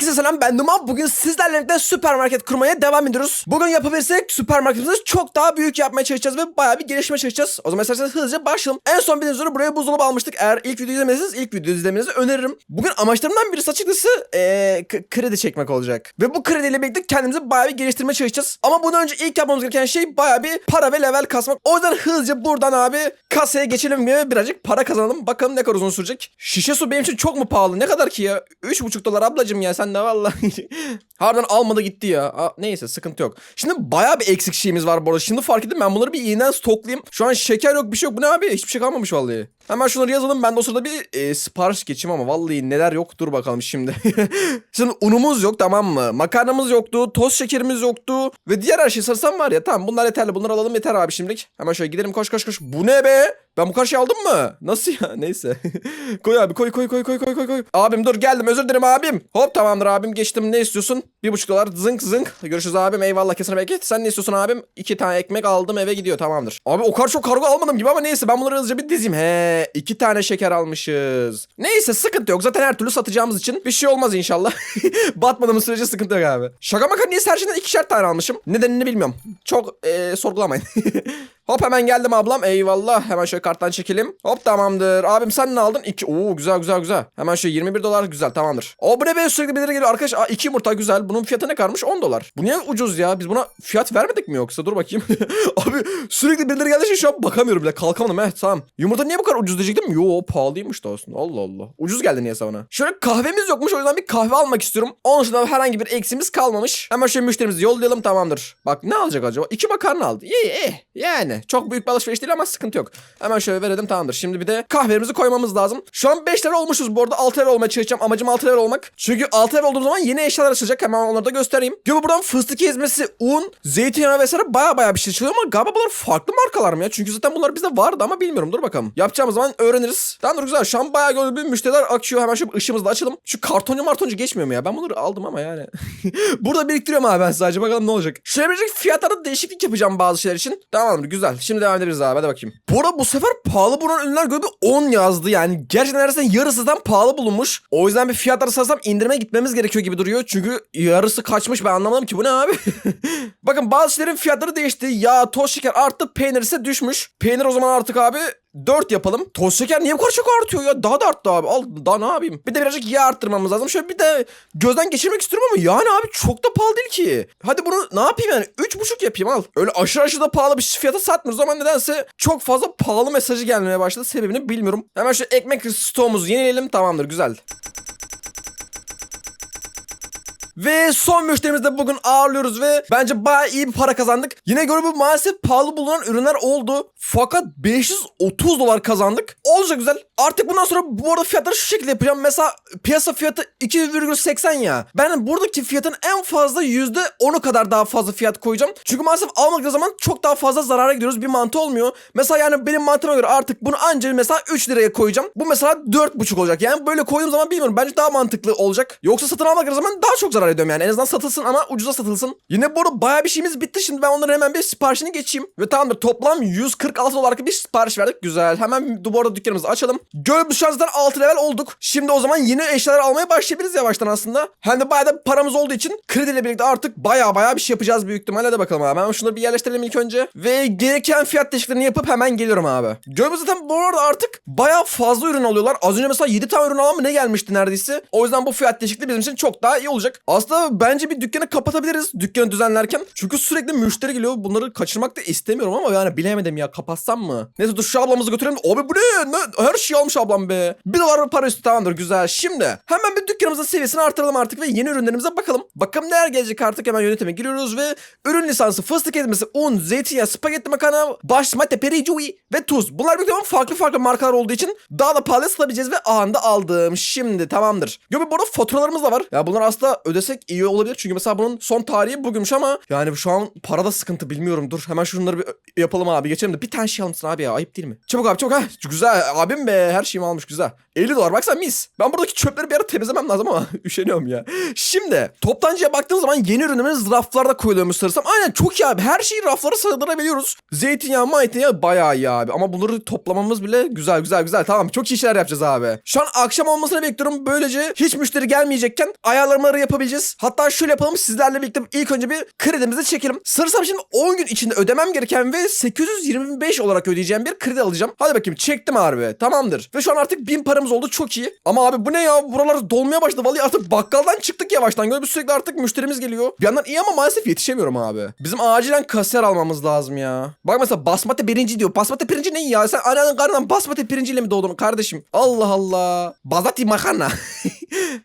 Herkese selam ben Numan. Bugün sizlerle birlikte süpermarket kurmaya devam ediyoruz. Bugün yapabilirsek süpermarketimizi çok daha büyük yapmaya çalışacağız ve bayağı bir gelişmeye çalışacağız. O zaman isterseniz hızlıca başlayalım. En son bildiğiniz üzere buraya buzdolabı almıştık. Eğer ilk videoyu izlemediyseniz ilk videoyu izlemenizi öneririm. Bugün amaçlarımdan birisi açıkçası ee, kredi çekmek olacak. Ve bu krediyle birlikte kendimizi bayağı bir geliştirmeye çalışacağız. Ama bundan önce ilk yapmamız gereken şey bayağı bir para ve level kasmak. O yüzden hızlıca buradan abi kasaya geçelim ve birazcık para kazanalım. Bakalım ne kadar uzun sürecek. Şişe su benim için çok mu pahalı? Ne kadar ki ya? 3,5 dolar ablacım ya sen de vallahi. Harbiden almadı gitti ya. Aa, neyse sıkıntı yok. Şimdi bayağı bir eksik şeyimiz var bu arada. Şimdi fark ettim ben bunları bir yeniden stoklayayım. Şu an şeker yok bir şey yok. Bu ne abi? Hiçbir şey kalmamış vallahi. Hemen şunları yazalım. Ben de o sırada bir e, sipariş geçeyim ama vallahi neler yok. Dur bakalım şimdi. şimdi unumuz yok tamam mı? Makarnamız yoktu. Toz şekerimiz yoktu. Ve diğer her şey sarsam var ya. Tamam bunlar yeterli. Bunları alalım yeter abi şimdilik. Hemen şöyle gidelim koş koş koş. Bu ne be? Ben bu kadar şey aldım mı? Nasıl ya? Neyse. koy abi koy koy koy koy koy koy koy. Abim dur geldim özür dilerim abim. Hop tamamdır abim geçtim ne istiyorsun? Bir buçuk dolar zınk zınk. Görüşürüz abim eyvallah kesene bereket. Sen ne istiyorsun abim? İki tane ekmek aldım eve gidiyor tamamdır. Abi o kadar çok kargo almadım gibi ama neyse ben bunları hızlıca bir dizeyim. He iki tane şeker almışız. Neyse sıkıntı yok zaten her türlü satacağımız için bir şey olmaz inşallah. Batmadığımız sürece sıkıntı yok abi. Şaka maka niye her şeyden ikişer tane almışım? Nedenini bilmiyorum. Çok eee, sorgulamayın. Hop hemen geldim ablam. Eyvallah. Hemen şöyle karttan çekelim. Hop tamamdır. Abim sen ne aldın? İki. Oo güzel güzel güzel. Hemen şöyle 21 dolar güzel tamamdır. O bu ne be sürekli birileri geliyor. Arkadaş aa, iki yumurta güzel. Bunun fiyatı ne kadarmış? 10 dolar. Bu niye ucuz ya? Biz buna fiyat vermedik mi yoksa? Dur bakayım. Abi sürekli birileri geldiği şu an bakamıyorum bile. Kalkamadım. Heh tamam. Yumurta niye bu kadar ucuz diyecektim? Yo pahalıymış da aslında. Allah Allah. Ucuz geldi niyeyse bana. Şöyle kahvemiz yokmuş. O yüzden bir kahve almak istiyorum. Onun dışında herhangi bir eksimiz kalmamış. Hemen şöyle müşterimizi yollayalım tamamdır. Bak ne alacak acaba? İki makarna aldı. İyi iyi. Yani çok büyük bir alışveriş değil ama sıkıntı yok. Hemen şöyle verelim tamamdır. Şimdi bir de kahvelerimizi koymamız lazım. Şu an 5 level olmuşuz bu arada. 6 level olmaya çalışacağım. Amacım 6 level olmak. Çünkü 6 level olduğum zaman yeni eşyalar açılacak. Hemen onları da göstereyim. Gibi buradan fıstık ezmesi, un, zeytinyağı vesaire baya baya bir şey çıkıyor ama galiba bunlar farklı markalar mı ya? Çünkü zaten bunlar bizde vardı ama bilmiyorum. Dur bakalım. Yapacağımız zaman öğreniriz. Tamamdır güzel. Şu an bayağı gördüğüm müşteriler akıyor. Hemen şu ışığımızı da açalım. Şu kartoncu martoncu geçmiyor mu ya? Ben bunları aldım ama yani. Burada biriktiriyorum abi ben sadece. Bakalım ne olacak. Şöyle birazcık fiyatlarda değişiklik yapacağım bazı şeyler için. Tamamdır güzel. Şimdi devam edebiliriz abi. Hadi bakayım. Bu arada bu sefer pahalı bulunan ürünler gördü 10 yazdı. Yani gerçekten neredeyse yarısından pahalı bulunmuş. O yüzden bir fiyatları sarsam indirime gitmemiz gerekiyor gibi duruyor. Çünkü yarısı kaçmış ben anlamadım ki bu ne abi. Bakın bazı şeylerin fiyatları değişti. Yağ, toz şeker arttı. Peynir ise düşmüş. Peynir o zaman artık abi 4 yapalım. Toz şeker niye bu kadar çok artıyor ya? Daha da arttı abi. Al daha ne yapayım? Bir de birazcık yağ arttırmamız lazım. Şöyle bir de gözden geçirmek istiyorum ama yani abi çok da pahalı değil ki. Hadi bunu ne yapayım yani? 3,5 yapayım al. Öyle aşırı aşırı da pahalı bir fiyata satmıyoruz ama nedense çok fazla pahalı mesajı gelmeye başladı. Sebebini bilmiyorum. Hemen şu ekmek stoğumuzu yenileyelim. Tamamdır güzel. Ve son müşterimizi de bugün ağırlıyoruz ve bence bayağı iyi bir para kazandık. Yine göre bu maalesef pahalı bulunan ürünler oldu. Fakat 530 dolar kazandık. Olacak güzel. Artık bundan sonra bu arada fiyatları şu şekilde yapacağım. Mesela piyasa fiyatı 2,80 ya. Ben buradaki fiyatın en fazla %10'u kadar daha fazla fiyat koyacağım. Çünkü maalesef almadığı zaman çok daha fazla zarara gidiyoruz. Bir mantı olmuyor. Mesela yani benim mantığıma göre artık bunu ancak mesela 3 liraya koyacağım. Bu mesela 4,5 olacak. Yani böyle koyduğum zaman bilmiyorum. Bence daha mantıklı olacak. Yoksa satın almak zaman daha çok zarar ediyorum yani. En azından satılsın ama ucuza satılsın. Yine bu arada bayağı bir şeyimiz bitti. Şimdi ben onların hemen bir siparişini geçeyim. Ve tamamdır toplam 146 dolarlık bir sipariş verdik. Güzel. Hemen bu arada dükkanımızı açalım. Gördüğünüz şu an zaten 6 level olduk. Şimdi o zaman yeni eşyalar almaya başlayabiliriz yavaştan aslında. Hem de bayağı da paramız olduğu için krediyle birlikte artık bayağı bayağı bir şey yapacağız büyük ihtimalle. Hadi bakalım abi. Hemen şunları bir yerleştirelim ilk önce. Ve gereken fiyat değişikliklerini yapıp hemen geliyorum abi. Gördüğünüz zaten bu arada artık bayağı fazla ürün alıyorlar. Az önce mesela 7 tane ürün alan mı ne gelmişti neredeyse. O yüzden bu fiyat değişikliği bizim için çok daha iyi olacak. Aslında bence bir dükkanı kapatabiliriz dükkanı düzenlerken. Çünkü sürekli müşteri geliyor. Bunları kaçırmak da istemiyorum ama yani bilemedim ya kapatsam mı? Neyse dur şu ablamızı götürelim. Abi bu ne? Ne? Her şey almış ablam be. Bir dolar para üstü tamamdır güzel. Şimdi hemen bir dükkanımızın seviyesini artıralım artık ve yeni ürünlerimize bakalım. Bakalım neler gelecek artık hemen yönetime giriyoruz ve ürün lisansı fıstık ezmesi, un, zeytinyağı, spagetti makarna, basmati, pericui ve tuz. Bunlar büyük ihtimalle farklı farklı markalar olduğu için daha da pahalı satabileceğiz ve anında aldım. Şimdi tamamdır. Göbek burada faturalarımız da var. Ya bunlar aslında ödesek iyi olabilir. Çünkü mesela bunun son tarihi bugünmüş ama yani şu an parada sıkıntı bilmiyorum. Dur hemen şunları bir yapalım abi. Geçelim de bir tane şey almışsın abi ya. Ayıp değil mi? Çabuk abi çabuk ha. Güzel abim be her şeyimi almış güzel. 50 dolar baksana mis. Ben buradaki çöpleri bir ara temizlemem lazım ama üşeniyorum ya. Şimdi toptancıya baktığım zaman yeni ürünlerimiz raflarda koyuluyormuş sanırsam. Aynen çok iyi abi her şeyi raflara sığdırabiliyoruz. Zeytinyağı maytinyağı bayağı iyi abi. Ama bunları toplamamız bile güzel güzel güzel. Tamam çok iyi şeyler yapacağız abi. Şu an akşam olmasını bekliyorum. Böylece hiç müşteri gelmeyecekken ayarlamaları yapabileceğiz. Hatta şöyle yapalım sizlerle birlikte ilk önce bir kredimizi çekelim. Sanırsam şimdi 10 gün içinde ödemem gereken ve 825 olarak ödeyeceğim bir kredi alacağım. Hadi bakayım çektim harbi. Tamamdır. Ve şu an artık 1000 paramız oldu çok iyi. Ama abi bu ne ya? Buralar dolmaya başladı. Vallahi artık bakkaldan çıktık yavaştan. Böyle bir sürekli artık müşterimiz geliyor. Bir yandan iyi ama maalesef yetişemiyorum abi. Bizim acilen kasiyer almamız lazım ya. Bak mesela basmati birinci diyor. Basmati pirinci ne ya? Sen ananın karnından basmati pirinciyle mi doğdun kardeşim? Allah Allah. Bazati makarna.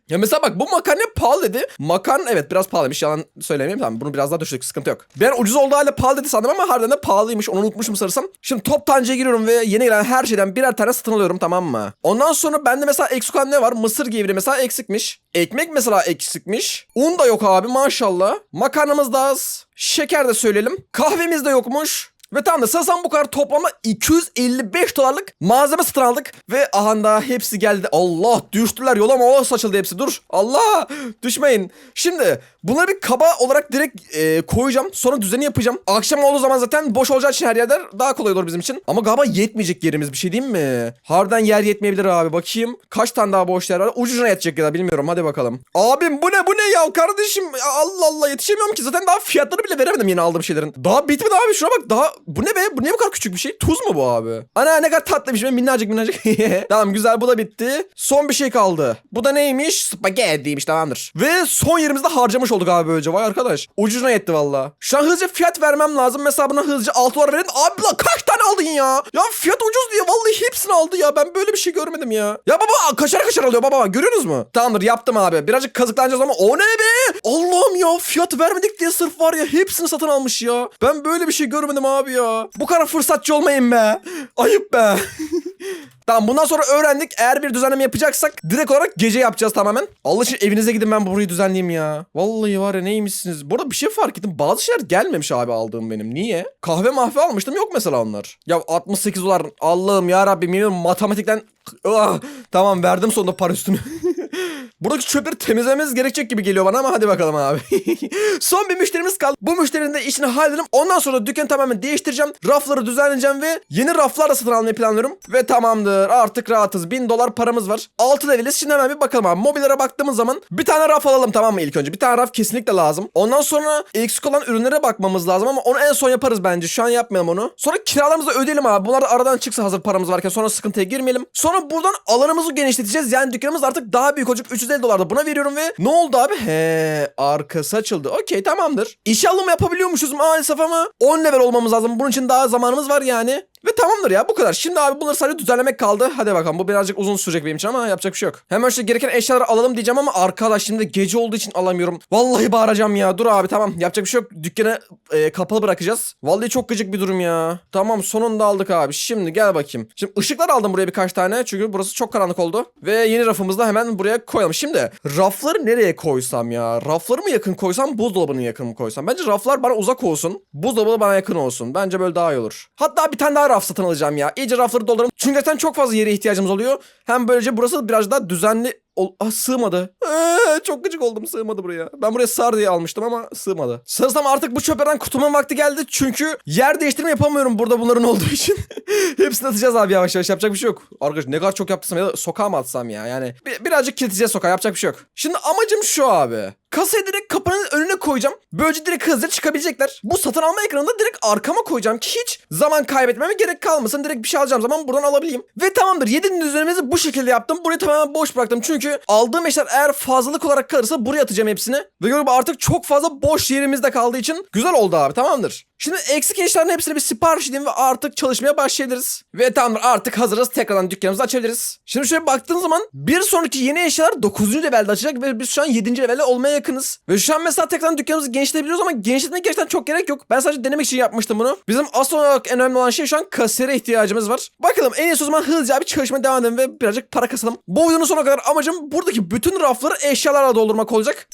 ya mesela bak bu makarna pahalı dedi. Makarna evet biraz pahalıymış yalan söylemeyeyim tamam bunu biraz daha düşürdük sıkıntı yok. Ben ucuz olduğu halde pahalı dedi sandım ama harbiden de pahalıymış onu unutmuşum sanırsam. Şimdi toptancıya giriyorum ve yeni gelen her şeyden birer tane satın alıyorum tamam mı? Ondan sonra bende mesela eksik olan ne var? Mısır gevri mesela eksikmiş. Ekmek mesela eksikmiş. Un da yok abi maşallah. Makarnamız da az. Şeker de söyleyelim. Kahvemiz de yokmuş. Ve tam da sanırsam bu kadar toplama 255 dolarlık malzeme satın aldık. Ve aha da hepsi geldi. Allah düştüler yola mı saçıldı hepsi dur. Allah düşmeyin. Şimdi bunları bir kaba olarak direkt e, koyacağım. Sonra düzeni yapacağım. Akşam olduğu zaman zaten boş olacağı için her yerler daha kolay olur bizim için. Ama galiba yetmeyecek yerimiz bir şey değil mi? Harbiden yer yetmeyebilir abi. Bakayım kaç tane daha boş yer var. Ucuna yetecek ya da bilmiyorum hadi bakalım. Abim bu ne bu ne ya kardeşim. Allah Allah yetişemiyorum ki. Zaten daha fiyatları bile veremedim yeni aldığım şeylerin. Daha bitmedi abi şuna bak daha bu ne be? Bu ne bu kadar küçük bir şey? Tuz mu bu abi? Ana ne kadar tatlıymış be minnacık minnacık. tamam güzel bu da bitti. Son bir şey kaldı. Bu da neymiş? Spagettiymiş tamamdır. Ve son yerimizde harcamış olduk abi böylece. Vay arkadaş. Ucuna yetti valla. Şu an hızlıca fiyat vermem lazım. Mesela buna hızlıca 6 dolar verin. Abi la kaç tane aldın ya? Ya fiyat ucuz diye vallahi hepsini aldı ya. Ben böyle bir şey görmedim ya. Ya baba kaçar kaçar alıyor baba. Görüyorsunuz mu? Tamamdır yaptım abi. Birazcık kazıklanacağız ama o ne be? Allah'ım ya fiyat vermedik diye sırf var ya hepsini satın almış ya. Ben böyle bir şey görmedim abi ya. Bu kadar fırsatçı olmayın be. Ayıp be. Tamam bundan sonra öğrendik. Eğer bir düzenleme yapacaksak direkt olarak gece yapacağız tamamen. Allah için evinize gidin ben burayı düzenleyeyim ya. Vallahi var ya neymişsiniz. Bu arada bir şey fark ettim. Bazı şeyler gelmemiş abi aldığım benim. Niye? Kahve mahve almıştım yok mesela onlar. Ya 68 dolar. Allah'ım ya Rabbim yemin matematikten Ah, tamam verdim sonunda para üstünü. Buradaki çöpleri temizlememiz gerekecek gibi geliyor bana ama hadi bakalım abi. Son bir müşterimiz kaldı. Bu müşterinin de işini halledelim. Ondan sonra dükkanı tamamen değiştireceğim. Rafları düzenleyeceğim ve yeni raflar da satın almayı planlıyorum. Ve tamamdır. Artık rahatız. 1000 dolar paramız var. 6 leveliz. Şimdi hemen bir bakalım abi. Mobilere baktığımız zaman bir tane raf alalım tamam mı ilk önce? Bir tane raf kesinlikle lazım. Ondan sonra eksik olan ürünlere bakmamız lazım ama onu en son yaparız bence. Şu an yapmayalım onu. Sonra kiralarımızı ödeyelim abi. Bunlar da aradan çıksa hazır paramız varken sonra sıkıntıya girmeyelim. Sonra buradan alanımızı genişleteceğiz. Yani dükkanımız artık daha büyük olacak. 350 dolar da buna veriyorum ve ne oldu abi? He arkası açıldı. Okey tamamdır. İş alımı yapabiliyormuşuz maalesef ama 10 level olmamız lazım. Bunun için daha zamanımız var yani. Ve tamamdır ya bu kadar. Şimdi abi bunları sadece düzenlemek kaldı. Hadi bakalım bu birazcık uzun sürecek benim için ama yapacak bir şey yok. Hemen işte gereken eşyaları alalım diyeceğim ama arkadaş şimdi gece olduğu için alamıyorum. Vallahi bağıracağım ya. Dur abi tamam yapacak bir şey yok. Dükkanı e, kapalı bırakacağız. Vallahi çok gıcık bir durum ya. Tamam sonunda aldık abi. Şimdi gel bakayım. Şimdi ışıklar aldım buraya birkaç tane. Çünkü burası çok karanlık oldu. Ve yeni rafımızı da hemen buraya koyalım. Şimdi rafları nereye koysam ya? Rafları mı yakın koysam buzdolabını yakın mı koysam? Bence raflar bana uzak olsun. Buzdolabı bana yakın olsun. Bence böyle daha iyi olur. Hatta bir tane daha raf satın alacağım ya. İyice rafları dolduralım. Çünkü zaten çok fazla yere ihtiyacımız oluyor. Hem böylece burası biraz daha düzenli ol ah, sığmadı. Ee, çok gıcık oldum sığmadı buraya. Ben buraya sar diye almıştım ama sığmadı. Sanırsam artık bu çöplerden kurtulmanın vakti geldi. Çünkü yer değiştirme yapamıyorum burada bunların olduğu için. Hepsini atacağız abi yavaş yavaş yapacak bir şey yok. Arkadaş ne kadar çok yaptıysam ya da sokağa mı atsam ya yani. Bir, birazcık kilitleyeceğiz sokağa yapacak bir şey yok. Şimdi amacım şu abi. Kasayı direkt kapının önüne koyacağım. Böylece direkt hızlıca çıkabilecekler. Bu satın alma ekranında direkt arkama koyacağım ki hiç zaman kaybetmeme gerek kalmasın. Direkt bir şey alacağım zaman buradan alabileyim. Ve tamamdır. 7. düzenimizi bu şekilde yaptım. Burayı tamamen boş bıraktım. Çünkü aldığım eşyalar eğer fazlalık olarak kalırsa buraya atacağım hepsini. Ve görüp artık çok fazla boş yerimizde kaldığı için güzel oldu abi tamamdır. Şimdi eksik eşyaların hepsine bir sipariş edeyim ve artık çalışmaya başlayabiliriz. Ve tamamdır artık hazırız. Tekrardan dükkanımızı açabiliriz. Şimdi şöyle baktığın zaman bir sonraki yeni eşyalar 9. levelde açacak ve biz şu an 7. levelde olmaya yakınız. Ve şu an mesela tekrardan dükkanımızı genişletebiliyoruz ama genişletmeye gerçekten çok gerek yok. Ben sadece denemek için yapmıştım bunu. Bizim asıl olarak en önemli olan şey şu an kasiyere ihtiyacımız var. Bakalım en iyisi o zaman hızlıca bir çalışmaya devam edelim ve birazcık para kasalım. Bu oyunun sonuna kadar amacım buradaki bütün rafları eşyalarla doldurmak olacak.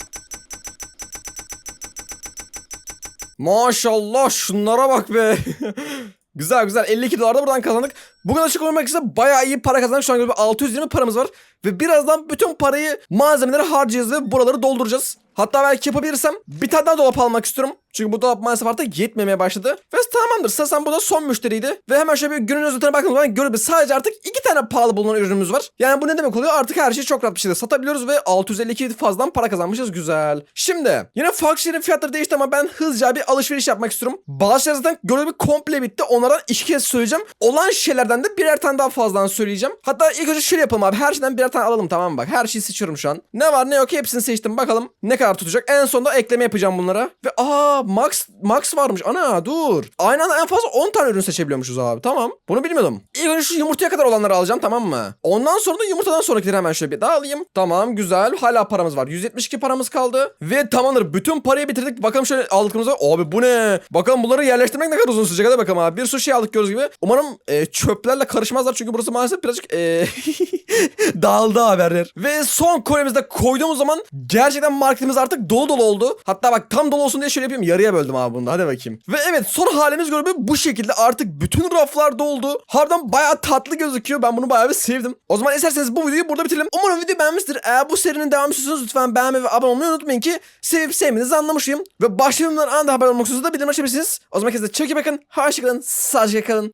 Maşallah şunlara bak be. Güzel güzel 52 dolar da buradan kazandık. Bugün açık olmak üzere bayağı iyi para kazandık. Şu an böyle bir 620 paramız var. Ve birazdan bütün parayı malzemeleri harcayacağız ve buraları dolduracağız. Hatta belki yapabilirsem bir tane daha dolap almak istiyorum. Çünkü bu dolap maalesef artık yetmemeye başladı. Ve tamamdır. Sasan bu da son müşteriydi. Ve hemen şöyle bir günün özetine baktığımız zaman görebiliriz. Sadece artık iki tane pahalı bulunan ürünümüz var. Yani bu ne demek oluyor? Artık her şeyi çok rahat bir şekilde satabiliyoruz ve 652 fazladan para kazanmışız. Güzel. Şimdi yine farklı şeylerin fiyatları değişti ama ben hızlıca bir alışveriş yapmak istiyorum. Bazı şeyler zaten görevi komple bitti. Onlardan iki kez söyleyeceğim. Olan şeylerden de birer tane daha fazladan söyleyeceğim. Hatta ilk önce şöyle yapalım abi. Her şeyden birer tane alalım tamam mı bak. Her şeyi seçiyorum şu an. Ne var ne yok hepsini seçtim. Bakalım ne kadar tutacak. En sonunda ekleme yapacağım bunlara. Ve aa Max Max varmış. Ana dur. Aynı anda en fazla 10 tane ürün seçebiliyormuşuz abi. Tamam. Bunu bilmiyordum. İlk önce şu yumurtaya kadar olanları alacağım tamam mı? Ondan sonra da yumurtadan sonrakileri hemen şöyle bir daha alayım. Tamam güzel. Hala paramız var. 172 paramız kaldı. Ve tamamdır. Bütün parayı bitirdik. Bakalım şöyle aldıklarımıza. Abi bu ne? Bakalım bunları yerleştirmek ne kadar uzun sürecek. Hadi bakalım abi. Bir sürü şey aldık gördüğünüz gibi. Umarım e, çöplerle karışmazlar. Çünkü burası maalesef birazcık e, dağıldı haberler. Ve son kolyemizde koyduğumuz zaman gerçekten marketimiz artık dolu dolu oldu. Hatta bak tam dolu olsun diye şöyle yapayım. Yarıya böldüm abi bunu. Hadi bakayım. Ve evet son halimiz göre bu şekilde artık bütün raflar doldu. Harbiden bayağı tatlı gözüküyor. Ben bunu bayağı bir sevdim. O zaman isterseniz bu videoyu burada bitirelim. Umarım video beğenmiştir. Eğer bu serinin devamı istiyorsanız lütfen beğenmeyi ve abone olmayı unutmayın ki sevip sevmenizi anlamışım. Ve başka videolardan anında haber olmak istiyorsanız da bildirim açabilirsiniz. O zaman herkese çok iyi bakın. Hoşçakalın. Sağlıcakla kalın.